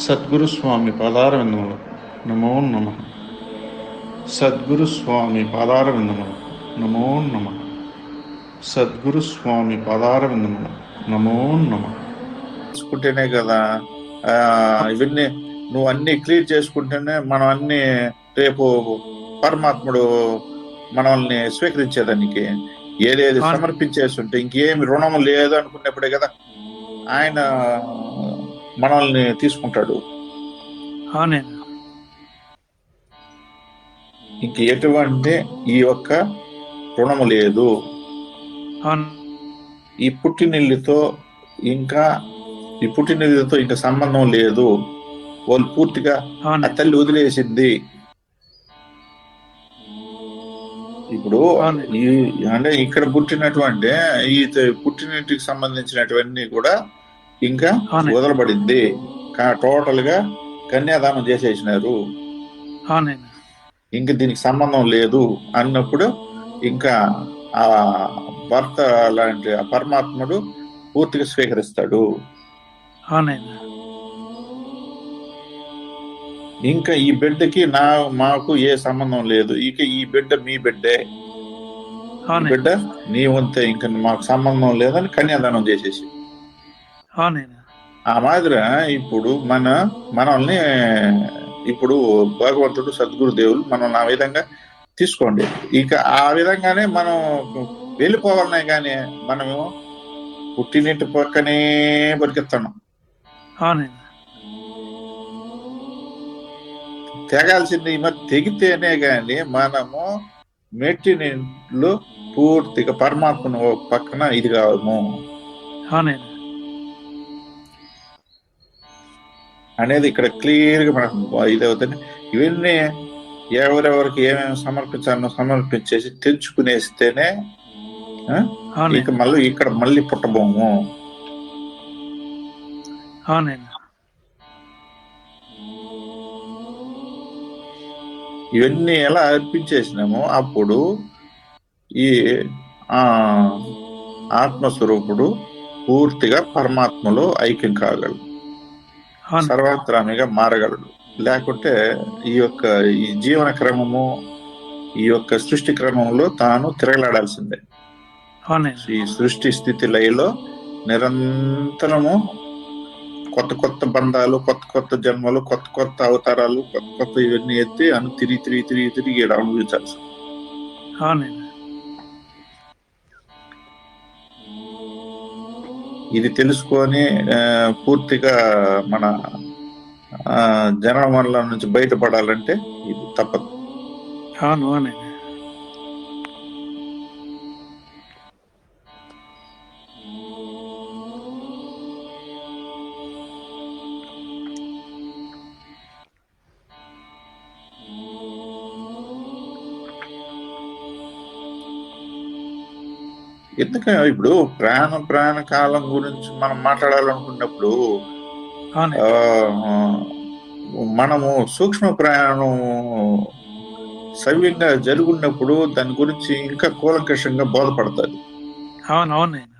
సద్గురు స్వామి పాదారవిందములు. నమో నమ. సద్గురు స్వామి పాదారవిందములు. నమో నమ. సద్గురు స్వామి పాదారవిందములు. నమో నమ. చేసుకుంటేనే కదా ఇవన్నీ నువ్వు అన్ని క్లియర్ చేసుకుంటేనే మనం అన్ని రేపు పరమాత్ముడు మనల్ని స్వీకరించేదానికి. ఏదేది. సమర్పించేసి ఉంటే ఇంకేమి రుణం లేదు అనుకున్నప్పుడే కదా ఆయన మనల్ని తీసుకుంటాడు. ఇంక ఎటువంటి ఈ యొక్క రుణము లేదు. ఈ పుట్టినిల్లుతో ఇంకా ఈ పుట్టినిల్లుతో ఇంకా సంబంధం లేదు. వాళ్ళు పూర్తిగా ఆ తల్లి వదిలేసింది. ఇప్పుడు. ఈ అంటే ఇక్కడ పుట్టినటువంటి ఈ పుట్టినింటికి సంబంధించినటువన్నీ కూడా ఇంకా. వదలబడింది. టోటల్గా కన్యాదానం చేసేసినారు. ఇంక దీనికి సంబంధం లేదు అన్నప్పుడు ఇంకా ఆ భర్త లాంటి ఆ పరమాత్ముడు పూర్తిగా స్వీకరిస్తాడు. ఇంకా ఈ బిడ్డకి నా మాకు ఏ సంబంధం లేదు. ఇక ఈ బిడ్డ మీ బిడ్డే. బిడ్డ నీ వంతే ఇంకా మాకు సంబంధం లేదని కన్యాదానం చేసేసి ఆ మాదిరి ఇప్పుడు మన మనల్ని ఇప్పుడు భగవంతుడు సద్గురు దేవులు మనం ఆ విధంగా తీసుకోండి. ఇక ఆ విధంగానే మనం వెళ్ళిపోవాలనే కానీ మనము పుట్టినింటి పక్కనే బతికిస్తున్నాం. తెగాల్సింది మరి తెగితేనే గాని మనము మెట్టినింట్లో పూర్తిగా పరమాత్మను పక్కన ఇది కావము అవునండి అనేది ఇక్కడ క్లియర్గా మనకు ఇది అవుతుంది ఇవన్నీ ఎవరెవరికి ఏమేమి సమర్పించాలో సమర్పించేసి తెంచుకునేస్తేనే ఇక మళ్ళీ ఇక్కడ మళ్ళీ పుట్టబోము. ఇవన్నీ ఎలా అర్పించేసినామో అప్పుడు ఈ ఆ ఆత్మస్వరూపుడు పూర్తిగా పరమాత్మలో ఐక్యం కాగలడు. సర్వాంతరామిగా మారగలడు. లేకుంటే ఈ యొక్క ఈ జీవన క్రమము ఈ యొక్క సృష్టి క్రమంలో తాను తిరగలాడాల్సిందే. ఈ సృష్టి స్థితి లయలో నిరంతరము కొత్త కొత్త బంధాలు కొత్త కొత్త జన్మలు కొత్త కొత్త అవతారాలు కొత్త కొత్త ఇవన్నీ ఎత్తి అను తిరిగి తిరిగి తిరిగి తిరిగి ఈడ ఇది తెలుసుకొని పూర్తిగా మన ఆ, నుంచి బయటపడాలంటే ఇది తప్పదు. అవును ఎందుకంటే ఇప్పుడు ప్రాణ ప్రాణ కాలం గురించి మనం మాట్లాడాలనుకున్నప్పుడు మనము సూక్ష్మ ప్రయాణం సవ్యంగా జరుగున్నప్పుడు దాని గురించి ఇంకా కూలంకషంగా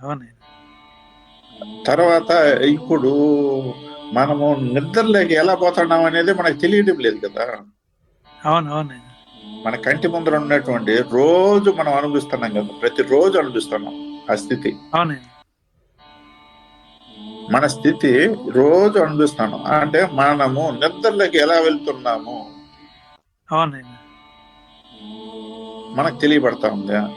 అవునండి. తర్వాత ఇప్పుడు మనము నిద్రలోకి ఎలా పోతున్నాం అనేది మనకు తెలియడం లేదు కదా? అవును అవునండి. మన కంటి ముందర ఉన్నటువంటి రోజు మనం అనుభవిస్తున్నాం కదా ప్రతి రోజు అనుభవిస్తున్నాం ఆ స్థితి. మన స్థితి రోజు అనుభవిస్తున్నాం. అంటే మనము నిద్రలోకి ఎలా వెళ్తున్నాము? మనకు తెలియబడతా ఉందా?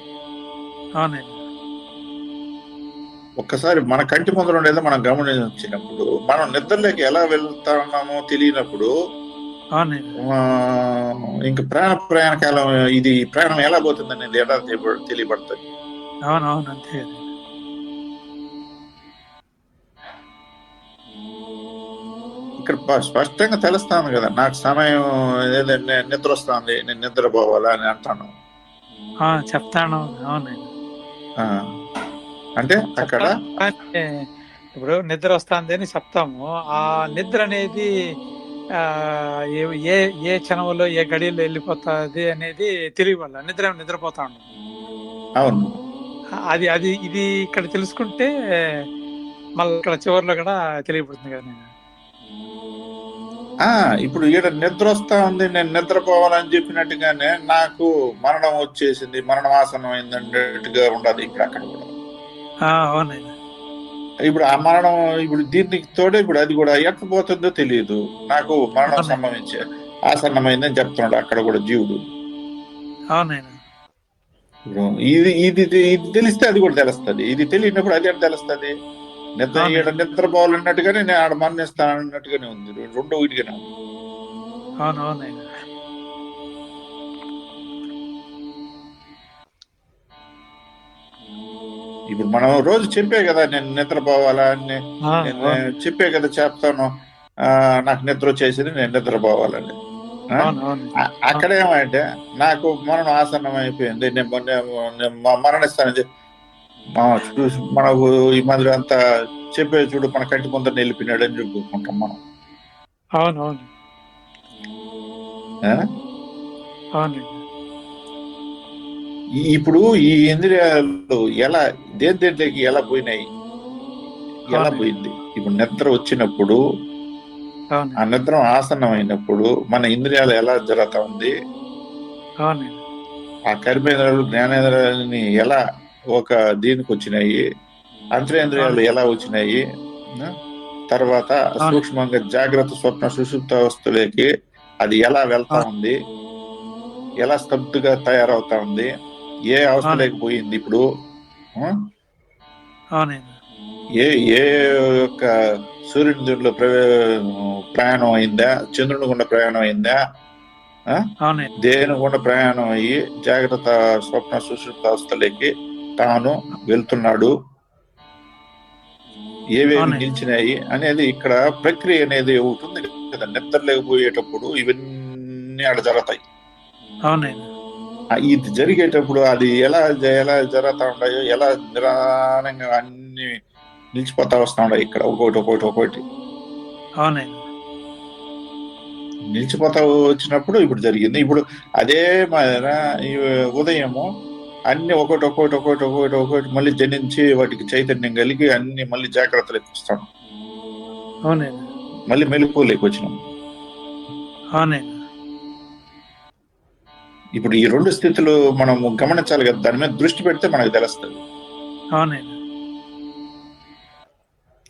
ఒక్కసారి మన కంటి ముందర ఉండేది మనం గమనించినప్పుడు మనం నిద్రలోకి ఎలా వెళ్తా ఉన్నామో తెలియనప్పుడు ఇంక ప్రాణ ప్రయాణ కాలం ఇది ప్రాణం ఎలా పోతుంది అనేది ఎలా తెలియబ- తెలియబడుతుంది అవును అవును అంతే ఇక్కడ స్పష్టంగా తెలుస్తాను కదా నాకు సమయం నిద్ర వస్తుంది నేను నిద్రపోవాలా అని అంటాను. ఆ, చెప్తాను. అవునండి ఆ, అంటే అక్కడ ఇప్పుడు నిద్ర వస్తుంది అని చెప్తాము. ఆ నిద్ర అనేది ఏ- ఏ క్షణంలో ఏ గడియలో వెళ్ళిపోతుంది అనేది తెలియవల్ల నిద్ర నిద్రపోతా ఉన్నాం అవును. అది అది ఇది ఇక్కడ తెలుసుకుంటే మళ్ళీ ఇక్కడ చివరిలో కూడా తెలియబడుతుంది కదా నేను. ఆ ఇప్పుడు ఈడ నిద్ర వస్తా ఉంది నేను నిద్రపోవాలని చెప్పినట్టుగానే నాకు మరణం వచ్చేసింది మరణం ఆసనం అయింది అన్నట్టుగా ఉండదు ఇప్పుడు అక్కడ కూడా. అవునండి. ఇప్పుడు ఆ మరణం ఇప్పుడు దీనికి తోడే ఇప్పుడు అది కూడా ఎట్లా పోతుందో తెలియదు. నాకు మరణం. సంభవించే ఆసన్నమైందని చెప్తున్నాడు అక్కడ కూడా జీవుడు. ఇది ఇది ఇది తెలిస్తే అది కూడా తెలుస్తుంది. ఇది తెలియనప్పుడు అది ఎట్లా తెలుస్తుంది? నిద్ర. ఈడ నిద్రపోవాలన్నట్టుగానే నేను ఆడ మరణిస్తాను అన్నట్టుగానే ఉంది. రెండు వీటిగానే ఉంది ఇప్పుడు మనం రోజు చెప్పే కదా నేను నిద్రపోవాలా అని. చెప్పే కదా చెప్తాను. నాకు నిద్ర వచ్చేసింది నేను నిద్రపోవాలని ఆ? అవును అవును. ఆ- అక్కడ ఏమంటే నాకు మరణం ఆసన్నం అయిపోయింది. నేను మరణిస్తానని చెప్పి మనకు ఈ మాదిరి అంతా చెప్పే చూడు మన కంటి ముందర నిలిపినాడు అని చెప్పుకుంటాం మనం. అవును అవును. ఇప్పుడు ఈ ఇంద్రియాలు ఎలా దేని దేంట్లోకి ఎలా పోయినాయి? ఎలా. పోయింది? ఇప్పుడు నిద్ర వచ్చినప్పుడు ఆ నిద్ర ఆసన్నం అయినప్పుడు మన ఇంద్రియాలు ఎలా జరుగుతా ఉంది? ఆ కర్మేంద్రియాలు జ్ఞానేంద్రియాలని ఎలా ఒక దీనికి వచ్చినాయి? అంతరేంద్రియాలు ఎలా వచ్చినాయి? తర్వాత. సూక్ష్మంగా జాగ్రత్త స్వప్న సుషుప్త అవస్థలోకి అది ఎలా వెళ్తా. ఉంది? ఎలా స్తబ్దుగా తయారవుతా ఉంది? ఏ అవస్థలోకి పోయింది ఇప్పుడు? ఏ ఏ యొక్క సూర్యుని దీంట్లో ప్రయాణం అయిందా? చంద్రుని గుండా ప్రయాణం అయిందా? దేని గుండా ప్రయాణం అయ్యి జాగ్రత్త స్వప్న సుషుప్త అవస్థలోకి తాను వెళ్తున్నాడు? ఏవేవి. నిలిచినాయి అనేది ఇక్కడ ప్రక్రియ అనేది ఒకటి ఉంది కదా నిద్రలోకి పోయేటప్పుడు ఇవన్నీ ఆడ జరుగుతాయి. అవునండి ఇది జరిగేటప్పుడు అది ఎలా ఎలా జరుగుతా ఉన్నాయో ఎలా నిదానంగా అన్ని నిలిచిపోతా వస్తా ఉన్నాయి ఇక్కడ ఒక్కొక్కటి ఒక్కొక్కటి అవునండి. నిలిచిపోతా వచ్చినప్పుడు ఇప్పుడు జరిగింది. ఇప్పుడు అదే మాదిర ఈ ఉదయము అన్ని ఒకటి ఒకటి ఒకటి ఒకటి ఒకటి మళ్ళీ జనించి వాటికి చైతన్యం కలిగి అన్ని మళ్ళీ జాగ్రత్తలోకి వస్తాం అవునండి. మళ్ళీ మెలుపులోకి వచ్చినాం. అవునండి. ఇప్పుడు ఈ రెండు స్థితులు మనం గమనించాలి కదా దాని మీద దృష్టి పెడితే మనకు తెలుస్తుంది.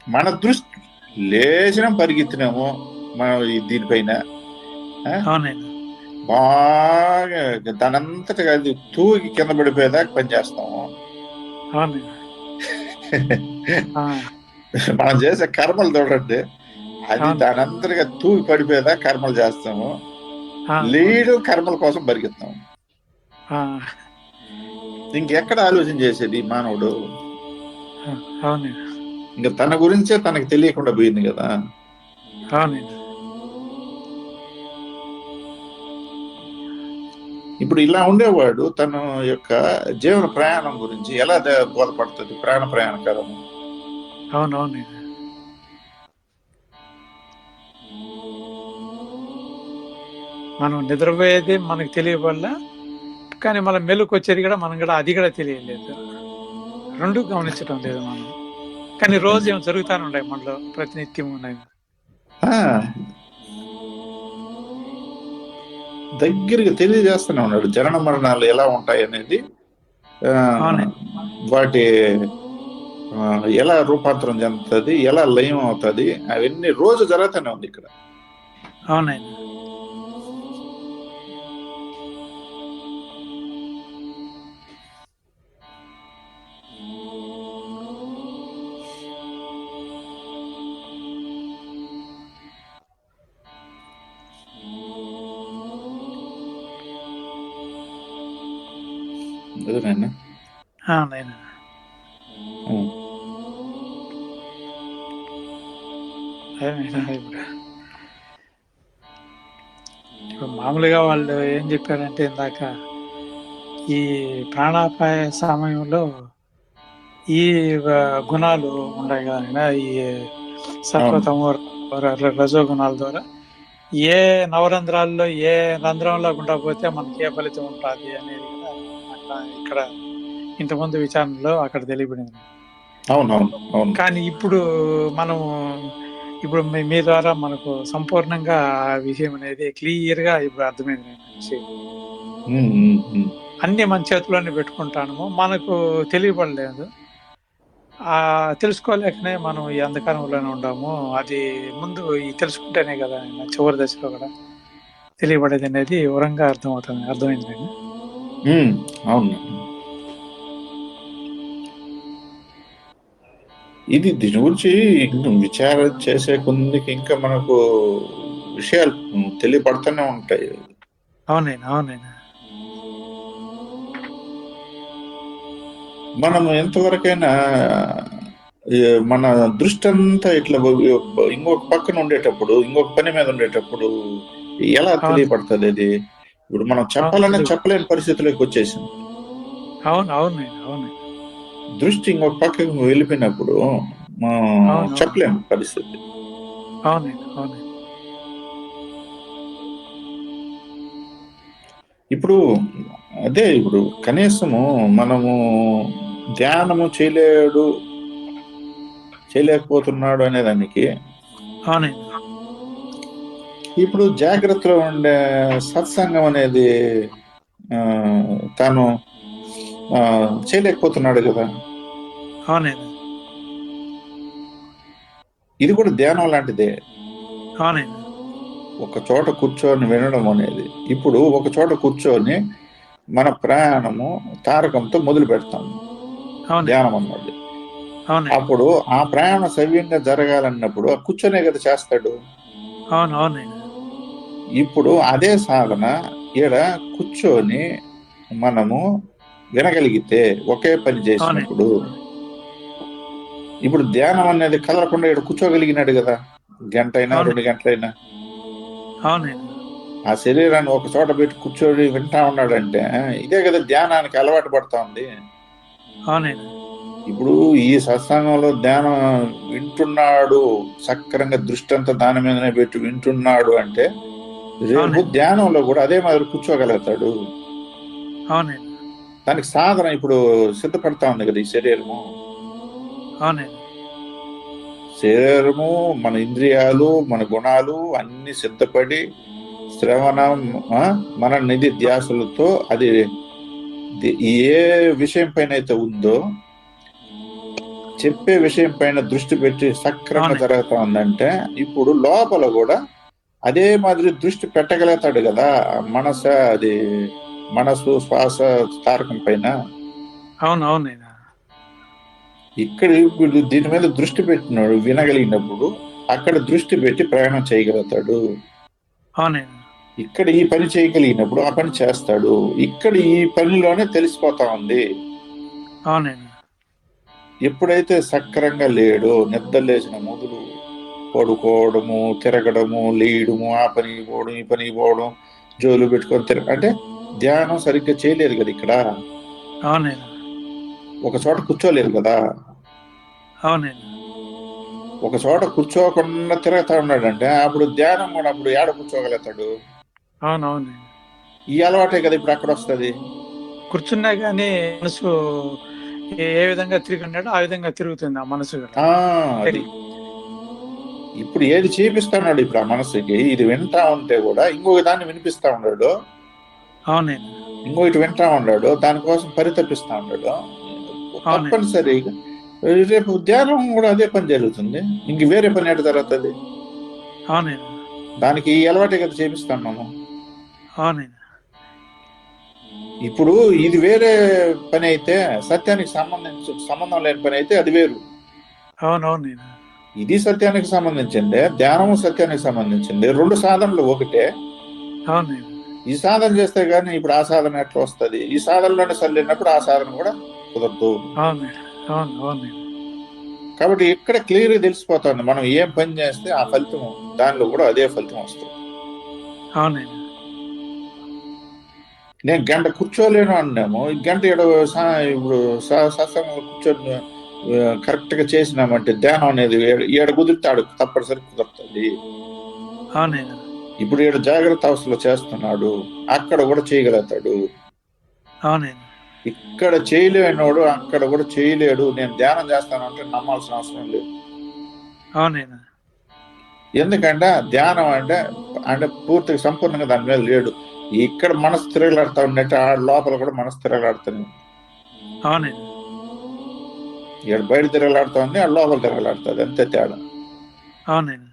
మన దృష్టి లేచినాం పరిగెత్తినాము మనం దీనిపైన బాగా దానంతటా అది తూగి కింద పడిపోయేదాకా పనిచేస్తాము మనం చేసే కర్మలు చూడండి అది అవును. దానంతటిగా తూగి పడిపోయేదా కర్మలు చేస్తాము. లీడు కర్మల కోసం పరిగెత్తాము ఆ, ఇంకెక్కడ ఆలోచన చేసేది మానవుడు? ఇంకా తన గురించే తనకు తెలియకుండా పోయింది కదా. ఇప్పుడు ఇలా ఉండేవాడు తన యొక్క జీవన ప్రయాణం గురించి ఎలా బోధపడుతుంది? ప్రాణ ప్రయాణకాలం అవును. మనం నిద్రపోయేది మనకు తెలియవల్ల కానీ మన మెలకు వచ్చేది కూడా మనం కూడా అది కూడా తెలియలేదు. రెండు గమనించడం లేదు మనం. కానీ రోజు ఏమో జరుగుతానే ఉన్నాయి మనలో ప్రతినిత్యం ఉన్నాయి ఆ, దగ్గరగా తెలియజేస్తూనే ఉన్నాడు జనన మరణాలు ఎలా ఉంటాయి అనేది. వాటి ఎలా రూపాంతరం చెందుతుంది ఎలా లయం అవుతుంది అవన్నీ రోజు జరుగుతూనే ఉంది ఇక్కడ. అవునండి. ఉం. అదేనా ఇప్పుడు. మామూలుగా వాళ్ళు ఏం చెప్పారంటే ఇందాక ఈ ప్రాణాపాయ సమయంలో ఈ గుణాలు ఉన్నాయి కదా ఈ సత్వతమ రజో గుణాల ద్వారా. ఏ నవరంధ్రాల్లో ఏ రంధ్రంలో గుండా పోతే మనకి ఏ ఫలితం ఉంటుంది అనేది ఇక్కడ ఇంతకుముందు విచారణలో అక్కడ తెలియబడింది. అవును అవును. అవును కానీ ఇప్పుడు మనం ఇప్పుడు మీ- ద్వారా మనకు సంపూర్ణంగా ఆ విషయం అనేది క్లియర్గా ఇప్పుడు అర్థమైంది. అన్ని మన చేతిలోనే పెట్టుకుంటాము మనకు తెలియబడలేదు. ఆ తెలుసుకోలేకనే మనం ఈ అంధకారంలోనే ఉన్నాము అది ముందు ఈ తెలుసుకుంటేనే కదా చివరి దశలో కూడా తెలియబడేది అనేది వివరంగా అర్థమవుతుంది అర్థమైంది. అవును. ఇది దీని గురించి ఇంకా విచారణ చేసే కొందికి ఇంకా మనకు విషయాలు తెలియపడుతూనే ఉంటాయి. అవునైనా అవునైనా. మనం ఎంతవరకైనా మన దృష్టి అంతా ఇట్లా ఇంకొక పక్కన ఉండేటప్పుడు ఇంకొక పని మీద ఉండేటప్పుడు ఎలా. తెలియపడుతుంది అది? ఇప్పుడు మనం చెప్పాలనే అవును. చెప్పలేని పరిస్థితిలోకి వచ్చేసింది అవును అవునైనా అవునైనా దృష్టి ఇంకొక పక్కకు వెళ్ళిపోయినప్పుడు మనం అవును. చెప్పలేము పరిస్థితి. ఇప్పుడు అదే ఇప్పుడు కనీసము మనము ధ్యానము చేయలేడు చేయలేకపోతున్నాడు అనే దానికి అవునైనా ఇప్పుడు జాగ్రత్తలో ఉండే సత్సంగం అనేది ఆ, తాను చేయలేకపోతున్నాడు కదా. ఇది కూడా ధ్యానం లాంటిదే. ఒక చోట కూర్చొని వినడం అనేది. ఇప్పుడు ఒక చోట కూర్చొని మన ప్రయాణము తారకంతో మొదలు పెడతాము ధ్యానం అన్నది అప్పుడు ఆ ప్రయాణం సవ్యంగా జరగాలన్నప్పుడు ఆ కూర్చొనే కదా చేస్తాడు. అవును అవునైనా ఇప్పుడు అదే సాధన ఈడ కూర్చొని మనము వినగలిగితే ఒకే పని చేసినప్పుడు. ఇప్పుడు ధ్యానం అనేది కదలకుండా ఇక్కడ కూర్చోగలిగినాడు కదా. గంట అయినా. రెండు గంటలైనా. ఆ శరీరాన్ని ఒక చోట పెట్టి కూర్చొని వింటా ఉన్నాడంటే ఇదే కదా ధ్యానానికి అలవాటు పడతా ఉంది. ఇప్పుడు ఈ సత్సంగంలో ధ్యానం వింటున్నాడు సక్రంగా దృష్టి అంతా దాని మీదనే పెట్టి వింటున్నాడు అంటే రేపు అవునండి. ధ్యానంలో కూడా అదే మాదిరి కూర్చోగలుగుతాడు అవునైనా దానికి సాధన ఇప్పుడు సిద్ధపడతా ఉంది కదా ఈ శరీరము అవునైనా శరీరము మన ఇంద్రియాలు మన గుణాలు అన్ని సిద్ధపడి శ్రవణం మన నిధి ధ్యాసలతో అది ఏ విషయం పైన అయితే ఉందో చెప్పే విషయం పైన దృష్టి పెట్టి అవునండి. జరుగుతా ఉందంటే ఇప్పుడు లోపల కూడా అదే మాదిరి దృష్టి పెట్టగలుగుతాడు కదా. మనస అది మనసు శ్వాస తారకం పైన. అవును అవునైనా ఇక్కడ ఇప్పుడు దీని మీద దృష్టి పెట్టినాడు వినగలిగినప్పుడు అక్కడ దృష్టి పెట్టి ప్రయాణం చేయగలుగుతాడు. ఇక్కడ ఈ పని చేయగలిగినప్పుడు ఆ పని చేస్తాడు. ఇక్కడ ఈ పనిలోనే తెలిసిపోతా ఉంది. ఎప్పుడైతే సక్రంగా లేడో నిద్ర లేచిన మొదలు పడుకోవడము తిరగడము లేయడము ఆ పని పోవడం ఈ పని పోవడం జోలు పెట్టుకొని తిరగ అంటే ధ్యానం సరిగ్గా చేయలేదు కదా ఇక్కడ? ఒక చోట కూర్చోలేదు కదా? ఒక చోట కూర్చోకుండా తిరుగుతా ఉన్నాడంటే అప్పుడు ధ్యానం కూడా అప్పుడు ఏడ కూర్చోగలుగుతాడు? అవును అవునైనా ఈ అలవాటే కదా ఇప్పుడు అక్కడ వస్తుంది? కూర్చున్నా కానీ మనసు ఏ- విధంగా తిరిగి ఉన్నాడో ఆ విధంగా తిరుగుతుంది ఆ మనసు ఇప్పుడు ఏది చేపిస్తున్నాడు ఇప్పుడు ఆ మనసుకి? ఇది వింటా ఉంటే కూడా ఇంకొక దాన్ని వినిపిస్తా ఉన్నాడు. అవునైనా ఇంకో ఇటు వింటా ఉన్నాడు. దానికోసం పరితపిస్తా ఉన్నాడు. తప్పనిసరిగా రేపు ధ్యానం కూడా అదే పని జరుగుతుంది. ఇంక వేరే పని ఎటు జరుగుతుంది? అవునైనా దానికి ఈ అలవాటే కదా చేపిస్తాం మనం. అవునైనా ఇప్పుడు ఇది వేరే పని అయితే సత్యానికి సంబంధించి సంబంధం లేని పని అయితే అది వేరు. అవును అవునైనా ఇది సత్యానికి సంబంధించిందే ధ్యానము సత్యానికి సంబంధించింది. రెండు సాధనలు ఒకటే. ఈ సాధన చేస్తే గానీ ఇప్పుడు ఆ సాధన ఎట్లా వస్తది? ఈ సాధనలోనే సరిలేనప్పుడు ఆ సాధన కూడా కుదరదు. కాబట్టి ఇక్కడ క్లియర్గా తెలిసిపోతుంది. మనం ఏం పని చేస్తే ఆ ఫలితం దానిలో కూడా అదే ఫలితం వస్తుంది. నేను గంట కూర్చోలేను అన్నాము. ఈ గంట ఈడ సా- ఇప్పుడు సత్సంగంలో కూర్చొని కరెక్ట్గా చేసినామంటే ధ్యానం అనేది ఈడ- ఈడ కుదిరితే తప్పనిసరి కుదురుతుంది. ఇప్పుడు ఈడ జాగ్రత్త అవస్థలో చేస్తున్నాడు అక్కడ కూడా చేయగలుగుతాడు. ఇక్కడ చేయలేనోడు అక్కడ కూడా చేయలేడు నేను ధ్యానం చేస్తానంటే నమ్మాల్సిన అవసరం లేదు. ఎందుకంటే ధ్యానం అంటే అంటే పూర్తిగా సంపూర్ణంగా దాని మీద లేడు. ఇక్కడ మనసు తిరగలాడుతా ఉన్నట్టు ఆ లోపల కూడా మనసు తిరగలాడుతుంది ఇక్కడ బయట తిరగలాడుతుంది ఆ లోపల తిరగలాడుతుంది అంతే తేడా. అవునైనా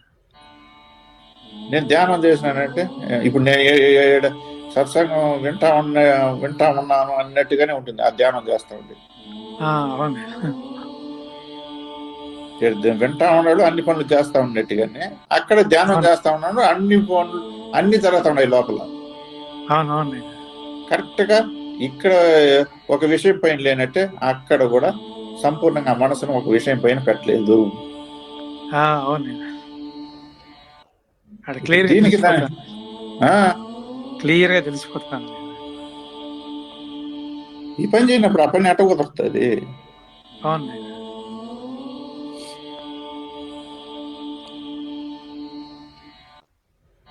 నేను ధ్యానం చేసినానంటే ఇప్పుడు నేను సత్సంగం వింటా ఉన్న వింటా ఉన్నాను అన్నట్టుగానే ఉంటుంది ఆ ధ్యానం చేస్తా ఇక్కడ వింటా ఉన్నాడు అన్ని పనులు చేస్తా ఉన్నట్టుగానే అక్కడ ధ్యానం చేస్తా ఉన్నాడు అన్ని పనులు అన్ని జరుగుతా ఉన్నాయి లోపల. కరెక్ట్గా ఇక్కడ ఒక విషయం పైన లేనట్టే అక్కడ కూడా సంపూర్ణంగా మనసును ఒక విషయం పైన పెట్టలేదు. క్లియర్ దీనికి గా తెలిసిపోతాను ఈ పని చేయనప్పుడు ఆ పని ఎట్ట కుదురుతుంది అవునైనా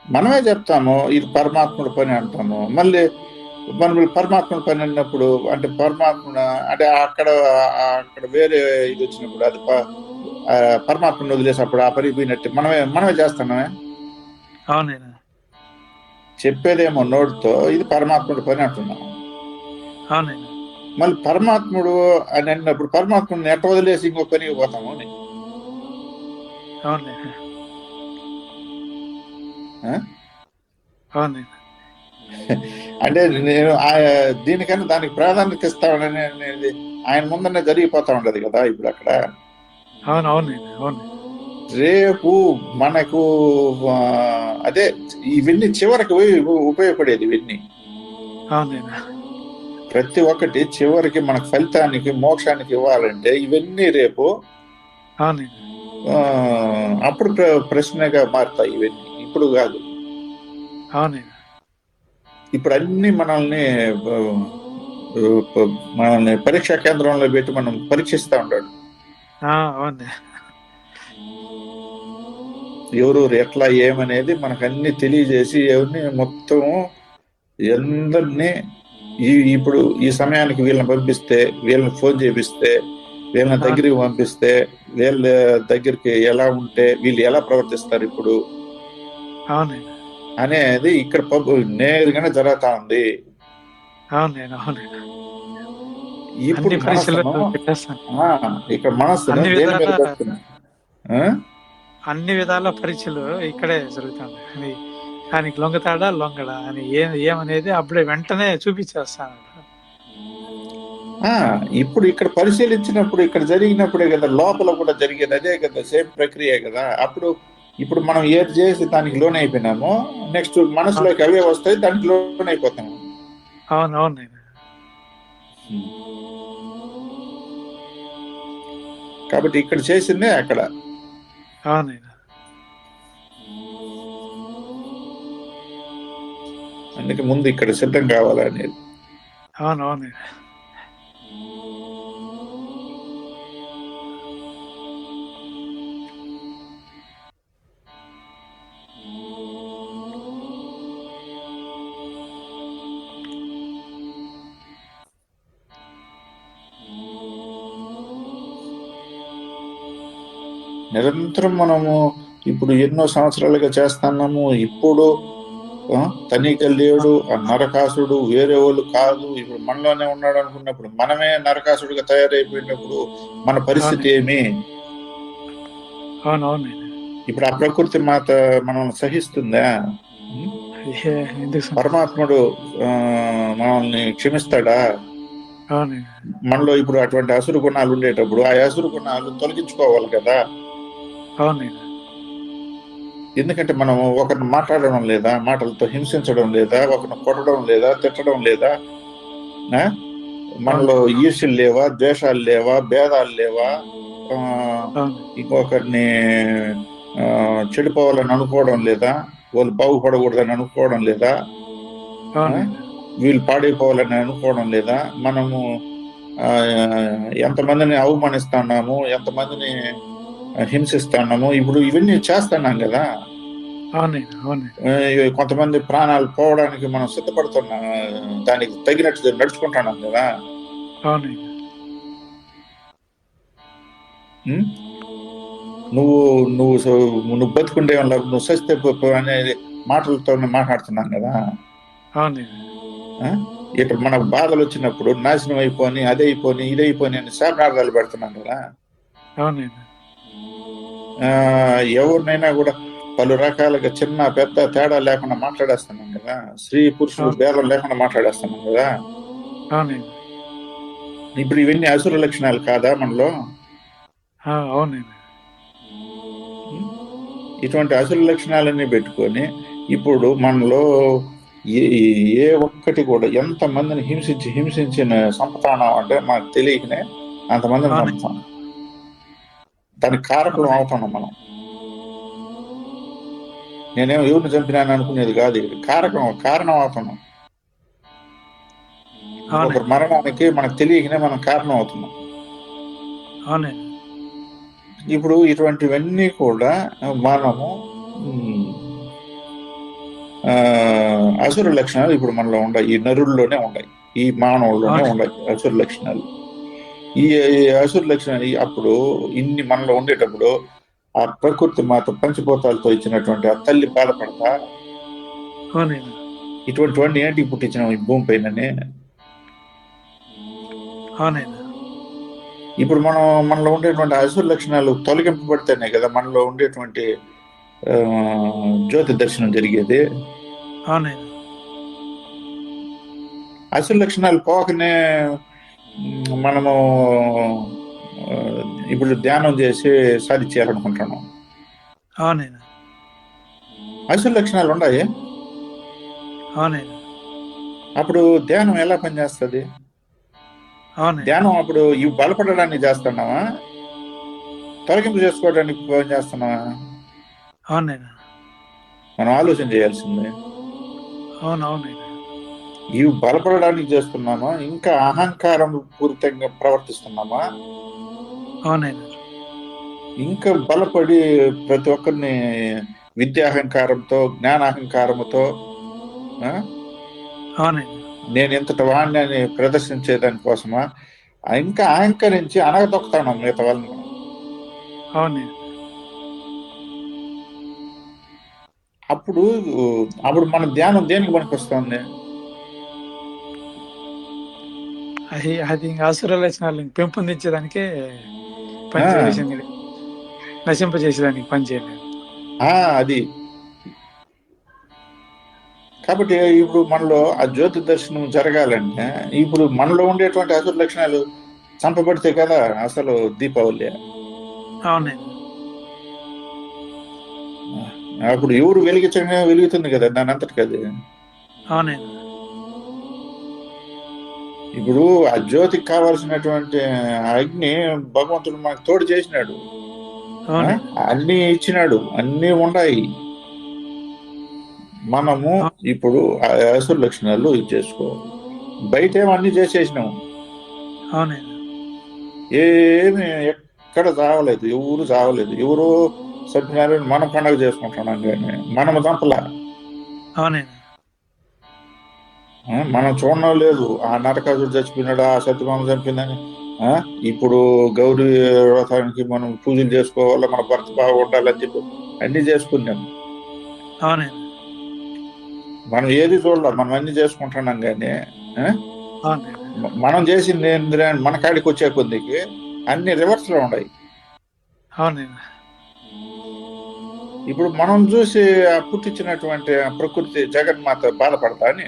మనమే చెప్తాము ఇది పరమాత్ముడి పని అంటాము. మళ్ళీ మనం పరమాత్ముడి పని అన్నప్పుడు అంటే పరమాత్ముడు అంటే అక్కడ అక్కడ వేరే ఇది వచ్చినప్పుడు అది పరమాత్మను వదిలేసినప్పుడు ఆ పని పోయినట్టు మనమే మనమే చేస్తున్నామే? అవునైనా చెప్పేదేమో నోటితో ఇది పరమాత్ముడి పని అంటున్నాం. అవునైనా మళ్ళీ పరమాత్ముడు అని అన్నప్పుడు పరమాత్ముడిని ఎట్ట వదిలేసి ఇంకో పనికి పోతాము అని? అవునైనా అంటే నేను దీనికన్నా దానికి ప్రాధాన్యత ఇస్తామని ఆయన ముందనే జరిగిపోతా ఉండదు కదా ఇప్పుడు అక్కడ. రేపు మనకు అదే ఇవన్నీ చివరికి ఉపయోగ- ఉపయోగపడేది ఇవన్నీ ప్రతి ఒక్కటి చివరికి మనకు ఫలితానికి మోక్షానికి ఇవ్వాలంటే ఇవన్నీ రేపు అప్పుడు ప్ర- ప్రశ్నగా మారుతాయి ఇవన్నీ. ఇప్పుడు కాదు. అవునైనా ఇప్పుడు అన్ని మనల్ని మనల్ని పరీక్షా కేంద్రంలో పెట్టి మనం పరీక్షిస్తా ఉంటాడు. ఎవరు ఎట్లా ఏమనేది మనకు అన్ని తెలియజేసి ఎవరిని మొత్తం అందరినీ ఈ ఇప్పుడు ఈ సమయానికి వీళ్ళని పంపిస్తే వీళ్ళని ఫోన్ చేపిస్తే వీళ్ళని దగ్గరికి పంపిస్తే వీళ్ళ దగ్గరికి ఎలా ఉంటే వీళ్ళు ఎలా ప్రవర్తిస్తారు ఇప్పుడు? అవునైనా అనేది ఇక్కడ నేరుగానే జరుగుతా ఉంది ఇప్పుడు ఇక్కడ మనస్సు అన్ని విధాలా- పరీక్షలు ఇక్కడే జరుగుతుంది. అని ఆయనకి లొంగతాడా లొంగడా అని ఏం ఏమనేది అప్పుడే వెంటనే చూపించేస్తాను. ఇప్పుడు ఇక్కడ పరిశీలించినప్పుడు ఇక్కడ జరిగినప్పుడే కదా లోపల కూడా జరిగేది అదే కదా సేమ్ ప్రక్రియ కదా. అప్పుడు ఇప్పుడు మనం ఏది చేసి దానికి లోన్ అయిపోయినామో నెక్స్ట్ మనసులోకి అవే వస్తాయి దానికి లోన్ అయిపోతాము అవును కాబట్టి ఇక్కడ చేసిందే అక్కడ. అందుకే ముందు ఇక్కడ సిద్ధం కావాలనేది. అవును అవునైనా నిరంతరం మనము ఇప్పుడు ఎన్నో సంవత్సరాలుగా చేస్తున్నాము. ఇప్పుడు ఆ, తనిఖీ లేడు ఆ నరకాసుడు వేరే వాళ్ళు కాదు. ఇప్పుడు మనలోనే ఉన్నాడు అనుకున్నప్పుడు మనమే నరకాసుడిగా తయారైపోయినప్పుడు మన పరిస్థితి ఏమి? ఇప్పుడు ఆ ప్రకృతి మాత మనల్ని సహిస్తుందా? పరమాత్ముడు మనల్ని క్షమిస్తాడా? మనలో ఇప్పుడు అటువంటి అసురు గుణాలు ఉండేటప్పుడు ఆ అసురు గుణాలు తొలగించుకోవాలి కదా. అవునైనా ఎందుకంటే మనం ఒకరిని మాట్లాడడం లేదా మాటలతో హింసించడం లేదా ఒకరిని కొట్టడం లేదా తిట్టడం లేదా? మనలో ఈర్ష్యలు లేవా ద్వేషాలు లేవా భేదాలు లేవా ఇంకొకరిని చెడిపోవాలని అనుకోవడం లేదా వాళ్ళు బాగుపడకూడదని అనుకోవడం లేదా వీళ్ళు పాడైపోవాలని అనుకోవడం లేదా మనము ఎంతమందిని అవమానిస్తున్నాము ఎంతమందిని హింసిస్తున్నాము ఇప్పుడు ఇవన్నీ చేస్తున్నాం కదా. కొంతమంది ప్రాణాలు పోవడానికి మనం సిద్ధపడుతున్నాం. దానికి తగినట్టు నడుచుకుంటున్నాం కదా? నువ్వు నువ్వు నువ్వు బతుకుండే నువ్వు సస్తే అనే మాటలతో మాట్లాడుతున్నాం కదా? ఇటు మన బాధలు వచ్చినప్పుడు నాశనం అయిపోని అదే అయిపోని ఇదే అయిపోని అని శాపనార్థాలు పెడుతున్నాం కదా. ఎవరినైనా కూడా పలు రకాలుగా చిన్న పెద్ద తేడా లేకుండా మాట్లాడేస్తున్నాం కదా. స్త్రీ పురుషులు. భేదం లేకుండా మాట్లాడేస్తున్నాం కదా. ఇప్పుడు ఇవన్నీ అసుర లక్షణాలు కాదా మనలో? అవునండి. ఇటువంటి అసుర లక్షణాలన్నీ పెట్టుకొని ఇప్పుడు మనలో ఏ ఒక్కటి కూడా ఎంత మందిని హింసించి హింసించిన సంపతానం అంటే మనకు తెలియకనే అంతమందిని అవును. దానికి కారకులం అవుతున్నాం మనం. నేనేమో ఎవరిని చంపినాను అనుకునేది కాదు ఇది. కారకం కారణం అవుతున్నాం. ఒకరి మరణానికి మనకు తెలియకనే మనం కారణం అవుతున్నాం. ఇప్పుడు ఇటువంటివన్నీ కూడా మనము అసుర లక్షణాలు ఇప్పుడు మనలో ఉన్నాయి ఈ నరుల్లోనే ఉన్నాయి ఈ మానవుల్లోనే. ఉన్నాయి అసుర లక్షణాలు. ఈ అసుర లక్షణాలు ఈ- అప్పుడు ఇన్ని మనలో ఉండేటప్పుడు ఆ ప్రకృతి మాత పంచభూతాలతో ఇచ్చినటువంటి ఆ తల్లి బాధపడతా? అవునండి. ఇటువంటివన్నీ ఏంటి పుట్టించిన ఈ భూమి పైననే? ఇప్పుడు మనం మనలో ఉండేటువంటి అసుర లక్షణాలు తొలగింపబడితేనే కదా మనలో ఉండేటువంటి జ్యోతి దర్శనం జరిగేది? అసలు లక్షణాలు పోకనే మనము ఇప్పుడు ధ్యానం చేసి సాధించాలనుకుంటున్నాం అవునండి అసలు లక్షణాలు ఉన్నాయి అప్పుడు ధ్యానం ఎలా పనిచేస్తుంది? ధ్యానం అప్పుడు ఇవి బలపడడానికి చేస్తున్నావా? తొలగింపు చేసుకోవడానికి పని చేస్తున్నావా మనం ఆలోచన చేయాల్సిందే. అవును అవునండి ఇవి బలపడడానికి చేస్తున్నామా? ఇంకా అహంకారం పూరితంగా ప్రవర్తిస్తున్నామా? అవునండి. ఇంకా బలపడి ప్రతి ఒక్కరిని విద్యాహంకారంతో జ్ఞానాహంకారంతో అవునండి. నేను ఇంతటి వాడిని అని ప్రదర్శించేదాని కోసమా? ఇంకా అహంకరించి అనగదొక్కుతాను మిగతా వాళ్ళని. అవునండి. అప్పుడు అప్పుడు మన ధ్యానం దేనికి పనికి అది అది ఇంకా అసుర లక్షణాలు. పెంపొందించేదానికే పని ఆ. చేసింది నశింపజేసేదానికి పని చేయలేదు. ఆ అది. కాబట్టి ఇప్పుడు మనలో ఆ జ్యోతి దర్శనం జరగాలంటే ఇప్పుడు మనలో ఉండేటువంటి అసలు లక్షణాలు చంపబడితే కదా అసలు దీపావళి. అవునండి అప్పుడు ఎవరు వెలిగించగానే వెలుగుతుంది కదా దాని అంతటి అది. అవునండి ఇప్పుడు ఆ జ్యోతికి కావాల్సినటువంటి అగ్ని భగవంతుడు మనకు తోడు చేసినాడు? అన్ని ఇచ్చినాడు. అన్ని ఉన్నాయి మనము ఇప్పుడు ఆ అసురు లక్షణాలు ఇది చేసుకోవాలి బయట అన్ని చేసేసినాం. అవునండి ఏమి ఎక్కడ చావలేదు ఎవరు చావలేదు ఎవరు సత్యనారాయణ మనం పండగ చేసుకుంటున్నాం కానీ మనము చంపలా. అవునండి మనం చూడడం లేదు. ఆ నరకాసుడు చచ్చిపోయినాడు ఆ సత్యభామ చంపిందని ఇప్పుడు గౌరీ వ్రతానికి మనం పూజలు చేసుకోవాలి మన భర్త బాగుండాలని చెప్పి అన్ని చేసుకున్నాం. అవునండి మనం ఏది చూడాల మనం అన్ని చేసుకుంటున్నాం కానీ మనం చేసింది ఏందిరా మన కాడికి వచ్చే కొద్దికి అన్ని రివర్స్లో ఉన్నాయి ఇప్పుడు మనం చూసి ఆ పుట్టించినటువంటి ప్రకృతి జగన్మాత బాధపడతా అని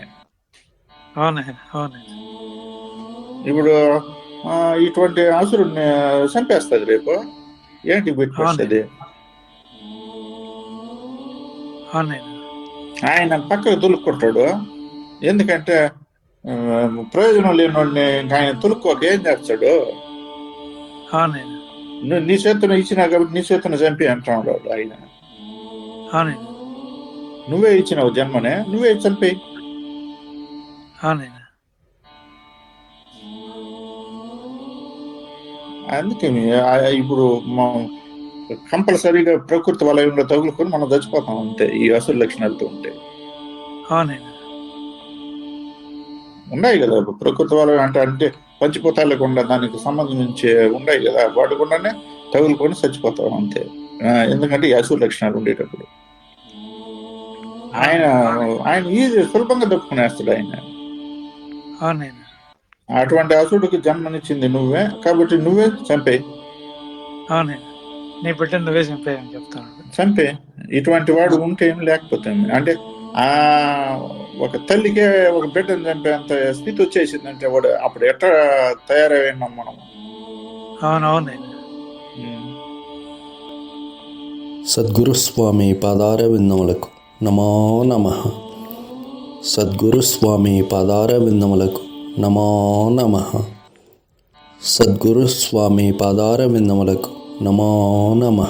ఇప్పుడు ఇటువంటి అసురుణ్ణి చంపేస్తుంది రేపు. ఏంటి పెట్టుకొస్తుంది ఆయన పక్కకు తొలుక్కుంటాడు ఎందుకంటే ప్రయోజనం ఇంకా ఆయన తొలుక్కోక ఏం చేస్తాడు? నువ్వు నీ చేతున ఇచ్చినా కాబట్టి నీ చేతున చంపి అంటున్నాడు ఆయన. నువ్వే ఇచ్చినావు జన్మనే నువ్వే చంపి అవునైనా అందుకే మీ- ఆ- ఇప్పుడు కంపల్సరీగా ప్రకృతి వలయంలో తగులుకొని మనం చచ్చిపోతాం అంతే ఈ అసలు లక్షణాలతో ఉంటే. ఉన్నాయి కదా ప్రకృతి వలయం అంటే అంటే పంచిపోతాలేకుండా దానికి సంబంధించి ఉన్నాయి కదా వాటి కూడానే తగులుకొని చచ్చిపోతాం అంతే. ఎందుకంటే ఈ అసలు లక్షణాలు ఉండేటప్పుడు. ఆయన ఆయన ఈజీ సులభంగా తప్పుకునేస్తాడు ఆయన. అటువంటి అసుడికి జన్మనిచ్చింది నువ్వే కాబట్టి నువ్వే చంపే. నీ బిడ్డను నువ్వే చంపేయని చెప్తాను. చంపే. ఇటువంటి వాడు ఉంటే ఏం లేకపోతే. అంటే ఆ ఒక తల్లికే ఒక బిడ్డను చంపేంత స్థితి వచ్చేసిందంటే వాడు అప్పుడు ఎట్లా తయారైనాం మనం? అవునవునైనా ఉమ్. సద్గురు స్వామి పాదార విందములకు నమో నమ. సద్గురు స్వామి పాదార విందములకు నమో నమ. సద్గురు స్వామి పాదార విందములకు నమో నమ.